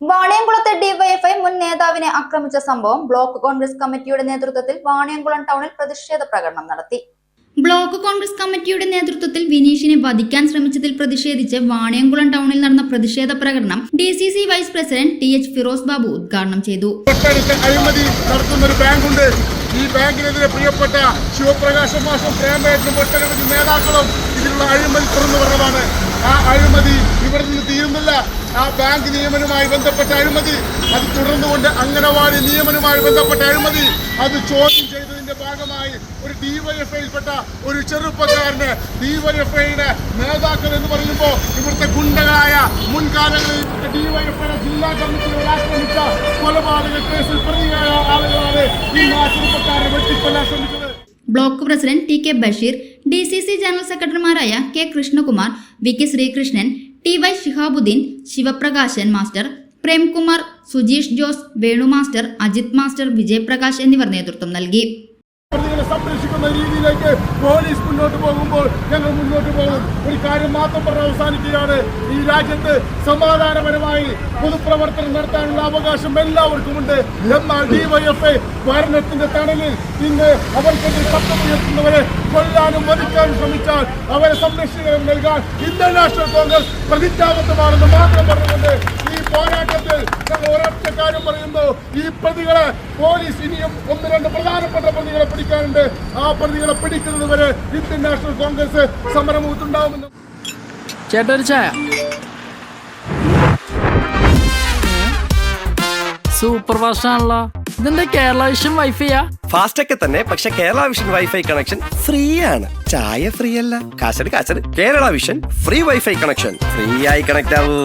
വാണിയംകുളത്തെ DYFI മുൻ നേതാവിനെ ആക്രമിച്ച സംഭവം ബ്ലോക്ക് കോൺഗ്രസ് കമ്മിറ്റിയുടെ നേതൃത്വത്തിൽ വാണിയംകുളം ടൗണിൽ പ്രതിഷേധ പ്രകടനം നടത്തി. ബ്ലോക്ക് കോൺഗ്രസ് കമ്മിറ്റിയുടെ നേതൃത്വത്തിൽ വിനീഷിനെ വധിക്കാൻ ശ്രമിച്ചതിൽ പ്രതിഷേധിച്ച് വാണിയംകുളം ടൗണിൽ നടന്ന പ്രതിഷേധ പ്രകടനം D C C vice president T H Firoz Babu ഉദ്ഘാടനം ചെയ്തു. അഴിമതി നടത്തുന്ന ഒരു ബാങ്കുണ്ട്. ഈ ബാങ്കിനെതിരെ പ്രിയപ്പെട്ട ശിവപ്രകാശ് മാസം പ്രേമേറ്റും ഒട്ടനവധി നേതാക്കളും ഇതിനുള്ള അഴിമതി തുറന്നു പറഞ്ഞതാണ്. അഴിമതി ഇവിടെ നിന്ന് തീരുന്നില്ല. ആ ബാങ്ക് നിയമനവുമായി ബന്ധപ്പെട്ട അഴിമതി. അത് തുടർന്നുകൊണ്ട് അംഗനവാടി നിയമനവുമായി ബന്ധപ്പെട്ട അഴിമതി. അത് ചോദ്യം ചെയ്തതിന്റെ ഭാഗമായി ഒരു ഡിവൈഎഫ്ഐയിൽപ്പെട്ട ഒരു ചെറുപ്പക്കാരന് ഡിവൈഎഫ്ഐയുടെ നേതാക്കൾ എന്ന് പറയുമ്പോൾ ഇവിടുത്തെ ഗുണ്ടകളായ മുൻകാലങ്ങളിൽ ഡിവൈഎഫ്ഐയുടെ ജില്ലാ കമ്മിറ്റികൾ ആക്രമിച്ച കൊലപാതക കേസിൽ പ്രതിയായ ആളുകളാണ് ഈ ആ ചെറുപ്പക്കാരനെ വെട്ടിക്കൊല്ലാൻ ശ്രമിച്ചത്. Block president T K Basheer D C C general സെക്രട്ടറിമാരായ K Krishnakumar V K Sreekrishnan T Y Shihabuddin Sivaprakashan master Premkumar Sujeesh Jose Venu master Ajith master Vijayaprakash എന്നിവർ നേതൃത്വം നൽകി. സംരക്ഷിക്കുന്ന രീതിയിലേക്ക് പോലീസ് മുന്നോട്ട് പോകുമ്പോൾ ഞങ്ങൾ മുന്നോട്ട് പോകും. ഒരു കാര്യം മാത്രം പറഞ്ഞ് അവസാനിക്കുകയാണ്. ഈ രാജ്യത്ത് സമാധാനപരമായി പൊതുപ്രവർത്തനം നടത്താനുള്ള അവകാശം എല്ലാവർക്കുമുണ്ട്. എന്നാൽ ഡിവൈഎഫ്ഐ ഭരണത്തിന്റെ തണലിൽ ഇന്ന് അവർക്കെതിരെ ശബ്ദമുയർത്തുന്നവരെ കൊല്ലാനും വധിക്കാനും ശ്രമിച്ചാൽ അവരെ സംരക്ഷണം നൽകാൻ ഇന്ത്യൻ നാഷണൽ കോൺഗ്രസ് പ്രതിജ്ഞാബദ്ധമാണെന്ന് മാത്രം പറഞ്ഞുകൊണ്ട് ഈ പോരാട്ടത്തിൽ കാര്യം പറയുന്നു. ഈ പ്രതികളെ പോലീസ് ഇനിയും ഒന്ന് രണ്ട് പ്രധാനപ്പെട്ട പ്രതികളെ പിടിക്കാനുണ്ട്. ആ പ്രതികളെ പിടിക്കുന്നത് വരെ ഇന്ത്യൻ നാഷണൽ കോൺഗ്രസ് സമരമുണ്ടാവുമെന്ന് ചേട്ടാ ഒരു ചായ. സൂപ്പർ ഫാസ്റ്റ് ആണല്ലോ ഇതെന്താ കേരള വിഷൻ വൈഫൈയാ? ഫാസ്റ്റ് ഒക്കെ തന്നെ പക്ഷെ Kerala vision wifi connection free ആണ് ചായ ഫ്രീ അല്ല കാശട് കാശട് Kerala vision free wifi connection free ആയി കണക്ട് ആവൂ.